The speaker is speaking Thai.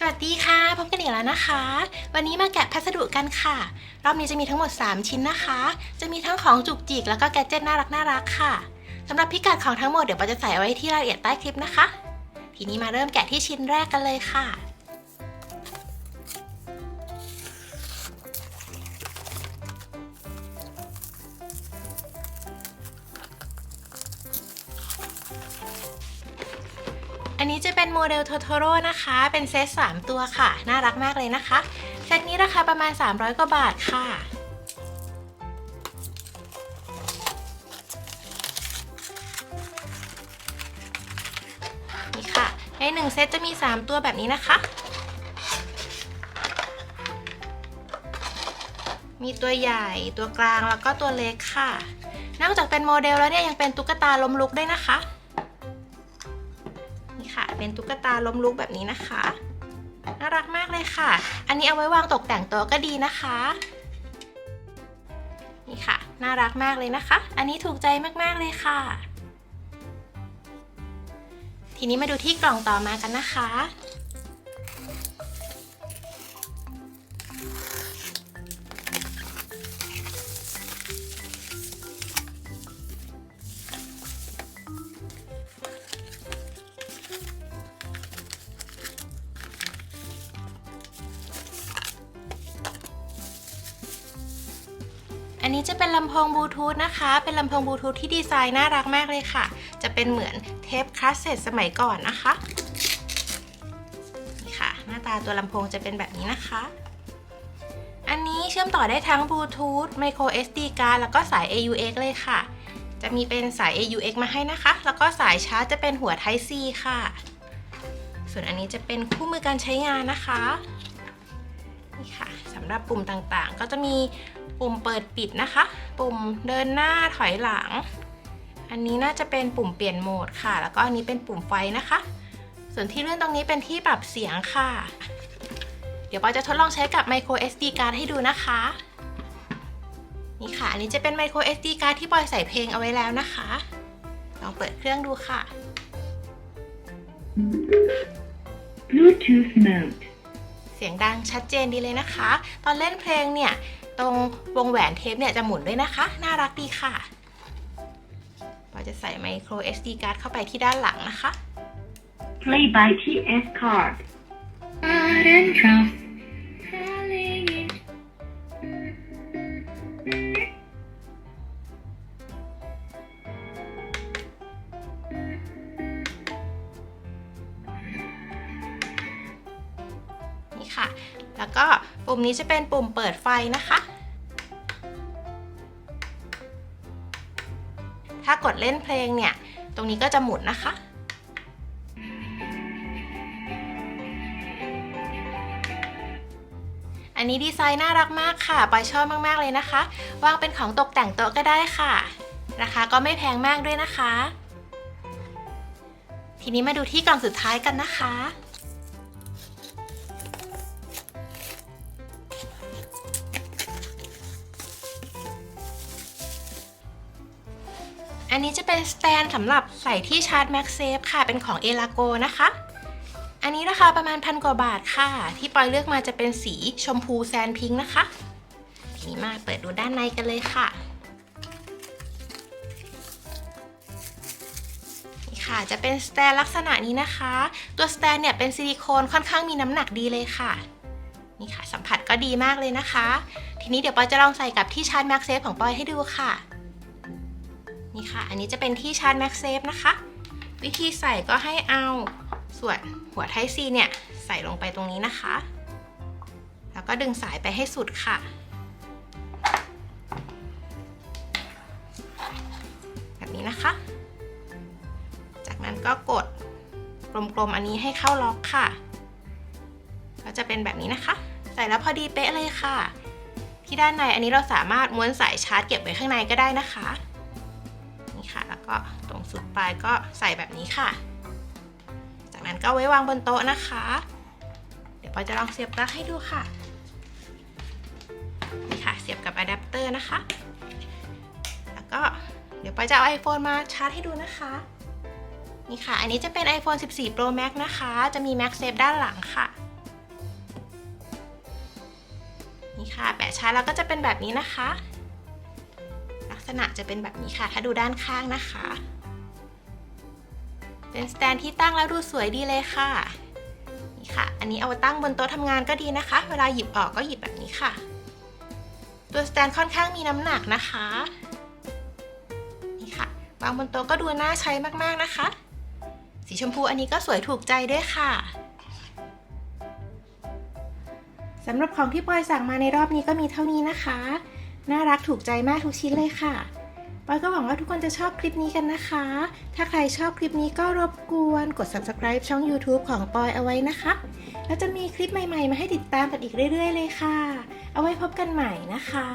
สวัสดีค่ะ พบกันอีกแล้วนะคะ วันนี้มาแกะพัสดุกันค่ะ รอบนี้จะมีทั้งหมด 3 ชิ้นนะคะ จะมีทั้งของจุกจิกแล้วก็แกดเจิตน่ารักน่ารักค่ะสำหรับพิกัดของทั้งหมดเดี๋ยวปาจะใส่ไว้ที่รายละเอียดใต้คลิปนะคะ ทีนี้มาเริ่มแกะที่ชิ้นแรกกันเลยค่ะ อันนี้จะเป็นโมเดลโทโทโร่นะคะ เป็นเซต3 ตัวค่ะ น่ารักมากเลยนะคะ เซตนี้ราคาประมาณ 300 กว่าบาทค่ะ นี่ค่ะ ในหนึ่งเซตจะมี 3 ตัวแบบนี้นะคะ มีตัวใหญ่ตัวกลางแล้วก็ตัวเล็กค่ะ นอกจากเป็นโมเดลแล้วเนี่ยยังเป็นตุ๊กตาล้มลุกด้วยนะคะ เป็นตุ๊กตาล้มลุกแบบนี้นะคะ น่ารักมากเลยค่ะ อันนี้เอาไว้วางตกแต่งโต๊ะก็ดีนะคะ นี่ค่ะ น่ารักมากเลยนะคะ อันนี้ถูกใจมากๆเลยค่ะ ทีนี้มาดูที่กล่องต่อมากันนะคะ อันนี้จะเป็นลำโพงบลูทูธนะคะ เป็นลำโพงบลูทูธที่ดีไซน์น่ารักมากเลยค่ะ จะเป็นเหมือนเทปคาสเซ็ตสมัยก่อนนะคะ นี่ค่ะ หน้าตาตัวลำโพงจะเป็นแบบนี้นะคะ อันนี้เชื่อมต่อได้ทั้งบลูทูธ micro SD card แล้วก็สาย AUX เลยค่ะ จะมีเป็นสาย AUX มาให้นะคะ แล้วก็สายชาร์จจะเป็นหัว Type C ค่ะ ส่วนอันนี้จะเป็นคู่มือการใช้งานนะคะนี่ค่ะสำหรับปุ่มต่างๆ ก็จะมี ปุ่มเปิดปิดนะคะ ปุ่มเดินหน้าถอยหลัง อันนี้น่าจะเป็นปุ่มเปลี่ยนโหมดค่ะ แล้วก็อันนี้เป็นปุ่มไฟนะคะ ส่วนที่เลื่อนตรงนี้เป็นที่ปรับเสียงค่ะ เดี๋ยวปอจะทดลองใช้กับ micro SD card ให้ดูนะคะ นี่ค่ะ อันนี้จะเป็น micro SD card ที่ปอยใส่เพลงเอาไว้แล้วนะคะ ลองเปิดเครื่องดูค่ะ Bluetooth mode. เสียงดังชัดเจนดีเลยนะคะ ตอนเล่นเพลงเนี่ย ตรงวงแหวนเทปเนี่ยจะหมุนด้วยนะคะ น่ารักดีค่ะเราจะใส่ไมโคร SD card เข้าไปที่ด้านหลังนะคะ Play by TS card. Art and trust. Telling it. นี่ค่ะ แล้วก็ปุ่มนี้จะเป็นปุ่มเปิดไฟนะคะ ถ้ากดเล่นเพลงเนี่ย ตรงนี้ก็จะหมุนนะคะ อันนี้ดีไซน์น่ารักมากค่ะปอยชอบมากๆเลยนะคะ วางเป็นของตกแต่งโต๊ะก็ได้ค่ะ ราคาก็ไม่แพงมากด้วยนะคะ ทีนี้มาดูที่กล่องสุดท้ายกันนะคะ อันนี้จะเป็นสแตนสำหรับใส่ที่ชาร์จ MagSafe ค่ะ เป็นของ e l a g o นะคะ อันนี้ราคาประมาณพันกว่าบาทค่ะ ที่ปอยเลือกมาจะเป็นสีชมพูแซนพิงค์นะคะ ทีนี้มาเปิดดูด้านในกันเลยค่ะนี่ค่ะจะเป็นสแตนลักษณะนี้นะคะ ตัวสแตนเนี่ยเป็นซิลิโคนค่อนข้างมีน้ำหนักดีเลยค่ะ นี่ค่ะสัมผัสก็ดีมากเลยนะคะ ทีนี้เดี๋ยวปอยจะลองใส่กับที่ชาร์จ MagSafe ของปอยให้ดูค่ะ นี่ค่ะ อันนี้จะเป็นที่ชาร์จ MagSafe นะคะ วิธีใส่ก็ให้เอาส่วนหัว Type C เนี่ยใส่ลงไปตรงนี้นะคะ แล้วก็ดึงสายไปให้สุดค่ะ แบบนี้นะคะ จากนั้นก็กดกลมๆอันนี้ให้เข้าล็อกค่ะ ก็จะเป็นแบบนี้นะคะ ใส่แล้วพอดีเป๊ะเลยค่ะ ที่ด้านในอันนี้เราสามารถม้วนสายชาร์จเก็บไว้ข้างในก็ได้นะคะ ก็ตรงสุดปลายก็ใส่แบบนี้ค่ะ จากนั้นก็ไว้วางบนโต๊ะนะคะ เดี๋ยวปอจะลองเสียบปลั๊กให้ดูค่ะ นี่ค่ะเสียบกับอะแดปเตอร์นะคะ แล้วก็เดี๋ยวปอจะเอา iPhone มาชาร์จให้ดูนะคะนี่ค่ะ อันนี้จะเป็น iPhone 14 Pro Max นะคะ จะมี MagSafe ด้านหลังค่ะ นี่ค่ะ แปะชาร์จแล้วก็จะเป็นแบบนี้นะคะ ษณะจะเป็นแบบนี้ค่ะ ถ้าดูด้านข้างนะคะ เป็นสแตนที่ตั้งแล้วดูสวยดีเลยค่ะ นี่ค่ะ อันนี้เอาไว้ตั้งบนโต๊ะทำงานก็ดีนะคะ เวลาหยิบออกก็หยิบแบบนี้ค่ะ ตัวสแตนค่อนข้างมีน้ำหนักนะคะ นี่ค่ะ วางบนโต๊ะก็ดูน่าใช้มากๆนะคะ สีชมพูอันนี้ก็สวยถูกใจด้วยค่ะสำหรับของที่ปอยสั่งมาในรอบนี้ก็มีเท่านี้นะคะ น่ารักถูกใจมากทุกชิ้นเลยค่ะปอยก็หวังว่าทุกคนจะชอบคลิปนี้กันนะคะ ถ้าใครชอบคลิปนี้ก็รบกวนกด subscribe ช่อง YouTube ของปอยเอาไว้นะคะ แล้วจะมีคลิปใหม่ๆ มาให้ติดตามกันอีกเรื่อย ๆ เลยค่ะ เอาไว้พบกันใหม่นะคะ